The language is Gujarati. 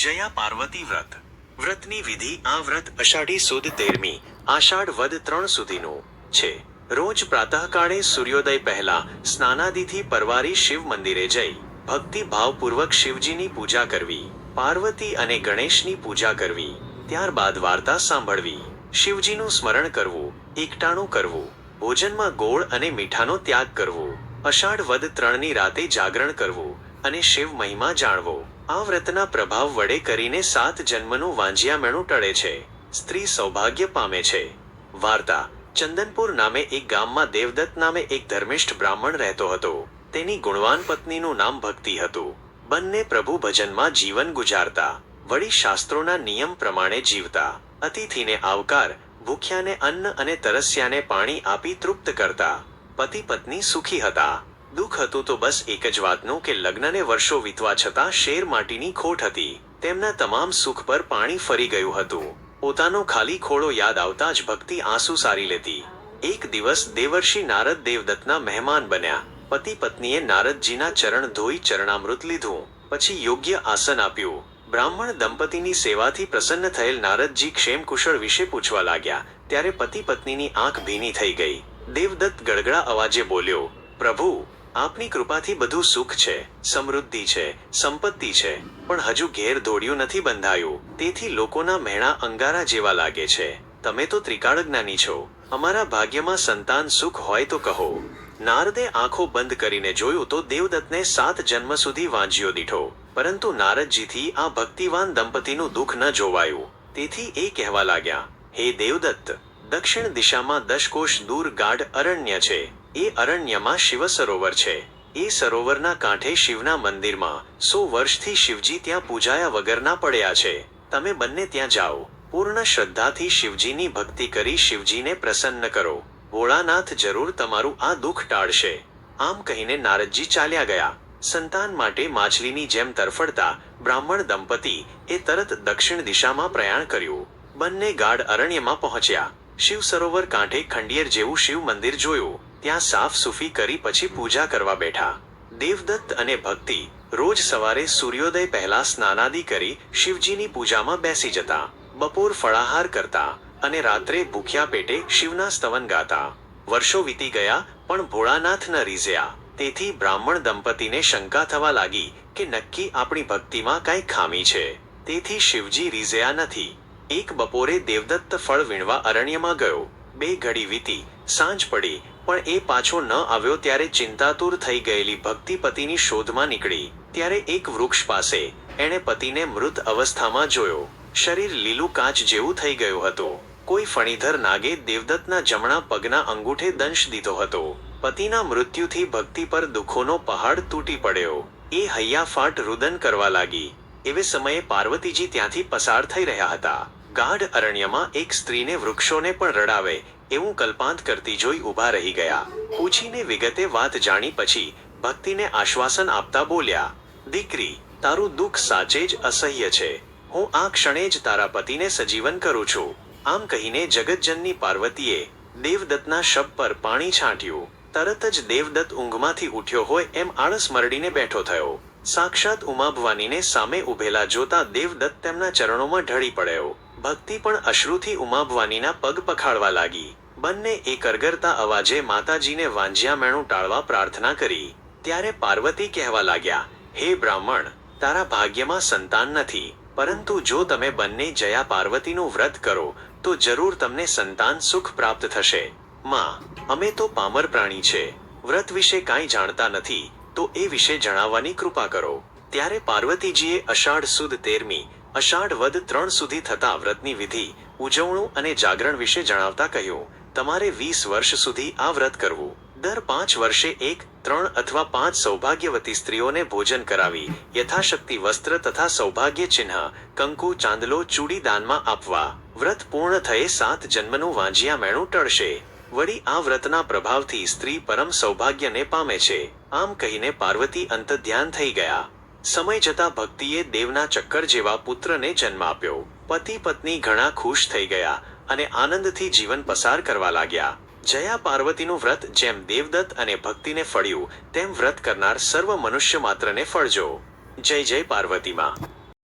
જયા પાર્વતી વ્રત. વ્રતની વિધિ આ વ્રત અષાઢી સુદ તેરમી, આષાઢ વદ ત્રણ સુધીનું છે. રોજ પ્રાતઃકાળે સૂર્યોદય પહેલા સ્નાનાદિથી પરવારી શિવ મંદિરે જઈ, ભક્તિ ભાવપૂર્વક શિવજીની પૂજા કરવી, પાર્વતી અને ગણેશની પૂજા કરવી, ત્યારબાદ વાર્તા સાંભળવી, શિવજીનું સ્મરણ કરવું, એકટાણું કરવું, ભોજનમાં ગોળ અને મીઠાનો ત્યાગ કરવો, અષાઢ વદ ત્રણની રાતે જાગરણ કરવું અને શિવ મહિમા જાણવો. આ વ્રતના પ્રભાવ વડે કરીને સાત જન્મનું વાંજિયામેણું ટળે છે. સ્ત્રી સૌભાગ્ય પામે છે. વાર્તા. ચંદનપુર નામે એક ગામમાં દેવદત્ત નામે એક ધર્મિષ્ઠ બ્રાહ્મણ રહેતો હતો. તેની ગુણવાન પત્નીનું નામ ભક્તિ હતું. બંને પ્રભુ ભજનમાં જીવન ગુજારતા. વળી શાસ્ત્રોના નિયમ પ્રમાણે જીવતા. અતિથિને આવકાર, ભૂખ્યાને અન્ન અને તરસ્યાને પાણી આપી તૃપ્ત કરતા. પતિ પત્ની સુખી હતા. દુઃખ હતું તો બસ એક જ વાતનું કે લગ્નને વર્ષો વીતવા છતાં શેર માટીની ખોટ હતી. તેમના તમામ સુખ પર પાણી ફરી ગયું હતું. પોતાનો ખાલી ખોળો યાદ આવતા જ ભક્તિ આંસુ સારી લેતી. એક દિવસ દેવર્ષિ નારદ દેવદત્તના મહેમાન બન્યા. પતિ પત્નીએ નારદજીના ચરણ ધોઈ ચરણામૃત લીધું. પછી યોગ્ય આસન આપ્યું. બ્રાહ્મણ દંપતીની સેવાથી પ્રસન્ન થયેલ નારદજી ક્ષેમ કુશળ વિશે પૂછવા લાગ્યા. ત્યારે પતિ પત્નીની આંખ ભીની થઈ ગઈ. દેવદત્ત ગડગડા અવાજે બોલ્યો, પ્રભુ આપની કૃપાથી બધું સુખ છે, સમૃદ્ધિ છે, સંપત્તિ છે, પણ હજુ ઘેર દોડ્યું નથી બંધાયું. તેથી લોકોના મહેણા અંગારા જેવા લાગે છે. તમે તો ત્રિકાળ જ્ઞાની છો. અમારા ભાગ્યમાં સંતાન સુખ હોય તો કહો. નારદે આંખો બંધ કરીને જોયું તો દેવદત્તને સાત જન્મ સુધી વાંજ્યો દીઠો. પરંતુ નારદજીથી આ ભક્તિવાન દંપતીનું દુઃખ ન જોવાયું. તેથી એ કહેવા લાગ્યા, હે દેવદત્ત દક્ષિણ દિશામાં દશ કોશ દૂર ગાઢ અરણ્ય છે. એ અરણ્યમાં શિવ સરોવર છે. એ સરોવરના કાંઠે શિવના મંદિરમાં સો વર્ષથી શિવજી ત્યાં પૂજાયા વગરના પડ્યા છે. તમે બંને ત્યાં જાઓ. પૂર્ણ શ્રદ્ધાથી શિવજીની ભક્તિ કરી શિવજીને પ્રસન્ન કરો. ભોળાનાથ જરૂર તમારું આ દુઃખ ટાળશે. આમ કહીને નારદજી ચાલ્યા ગયા. સંતાન માટે માછલીની જેમ તરફડતા બ્રાહ્મણ દંપતી એ તરત દક્ષિણ દિશામાં પ્રયાણ કર્યું. બંને ગાઢ અરણ્યમાં પહોંચ્યા. શિવ સરોવર કાંઠે ખંડિયેર જેવું શિવ મંદિર જોયું. ત્યાં સાફ સૂફી કરી પછી પૂજા કરવા બેઠા. દેવદત્ત અને ભક્તિ રોજ સવારે સૂર્યોદય પહેલા સ્નાનાદિ કરી શિવજીની પૂજામાં બેસી જતા. બપોર ફળાહાર કરતા અને રાત્રે ભૂખ્યા પેટે શિવના સ્તવન ગાતા. વર્ષો વીતી ગયા, પણ ભોળાનાથ ન રીઝ્યા. તેથી બ્રાહ્મણ દંપતીને શંકા થવા લાગી કે નક્કી આપણી ભક્તિમાં કાંઈ ખામી છે. તેથી શિવજી રીઝ્યા નથી. એક બપોરે દેવદત્ત ફળ વીણવા અરણ્યમાં ગયો. બે ઘડી વીતી, સાંજ પડી, પણ એ પાછો ન આવ્યો ત્યારે ચિંતાતુર થઈ ગયેલી ભક્તિ પતિની શોધમાં નીકળી. ત્યારે એક વૃક્ષ પાસે એણે પતિને મૃત અવસ્થામાં જોયો. શરીર લીલું કાચ જેવું થઈ ગયું હતું. કોઈ ફણીધર નાગે દેવદત્તના જમણા પગના અંગૂઠે દંશ દીધો હતો. પતિના મૃત્યુથી ભક્તિ પર દુઃખોનો પહાડ તૂટી પડ્યો. એ હૈયાફાટ રુદન કરવા લાગી. એવે સમયે પાર્વતીજી ત્યાંથી પસાર થઈ રહ્યા હતા. ગાઢ અરણ્યમાં એક સ્ત્રીને વૃક્ષોને પણ રડાવે, એવું કલ્પાંત કરતી જોઈ ઊભા રહી ગયા. પૂછીને વિગતે વાત જાણી પછી ભક્તિને આશ્વાસન આપતા બોલ્યા, દીકરી, તારું દુઃખ સાચે જ અસહ્ય છે. હું આ ક્ષણે જ તારા પતિને સજીવન કરું છું. આમ કહીને જગતજનની પાર્વતીએ દેવદત્તના શબ પર પાણી છાંટ્યું. તરત જ દેવદત્ત ઊંઘમાંથી ઉઠ્યો હોય એમ આળસ મરડીને બેઠો થયો. સાક્ષાત ઉમાભવાનીને સામે ઉભેલા જોતા દેવદત્ત તેમના ચરણોમાં ઢળી પડ્યો. ભક્તિ પણ અશ્રુથી ઉમાભવાનીના પગ પખાડવા લાગી. બંને એ કરગરતા અવાજે માતાજીને વાંજ્યામેણું ટાળવા પ્રાર્થના કરી. ત્યારે પાર્વતી કહેવા લાગ્યા, હે બ્રાહ્મણ, તારા ભાગ્યમાં સંતાન નથી. પરંતુ જો તમે બંને જયા પાર્વતીનું વ્રત કરો, તો જરૂર તમને સંતાન સુખ પ્રાપ્ત થશે. માં, અમે તો પામર પ્રાણી છે. વ્રત વિશે કાંઈ જાણતા નથી, તો એ વિશે જણાવવાની કૃપા કરો. ત્યારે પાર્વતીજીએ અષાઢ સુદ તેરમી અષાઢ વદ ત્રણ સુધી થતા વ્રતની વિધિ, ઉજવણું અને જાગરણ વિશે જણાવતા કહ્યું, તમારે વીસ વર્ષ સુધી આ વ્રત કરવું. દર પાંચ વર્ષે એક, ત્રણ અથવા પાંચ સૌભાગ્યવતી સ્ત્રીઓને ભોજન કરાવી, યથાશક્તિ વસ્ત્ર તથા સૌભાગ્ય ચિહ્ન, કંકુ, ચાંદલો, ચૂડી દાનમાં આપવા. વ્રત પૂર્ણ થયે સાત જન્મનું વાંજિયા મેણું ટળશે. વળી આ વ્રતના પ્રભાવથી સ્ત્રી પરમ સૌભાગ્યને પામે છે. આમ કહીને પાર્વતી અંત ધ્યાન થઈ ગયા. સમય જતા ભક્તિએ દેવના ચક્કર જેવા પુત્રને જન્મ આપ્યો. પતિ પત્ની ઘણા ખુશ થઈ ગયા અને આનંદથી જીવન પસાર કરવા લાગ્યા. જયા પાર્વતીનું વ્રત જેમ દેવદત્ત અને ભક્તિને ફળ્યું, તેમ વ્રત કરનાર સર્વ મનુષ્ય માત્રને ફળજો. જય જય પાર્વતીમાં.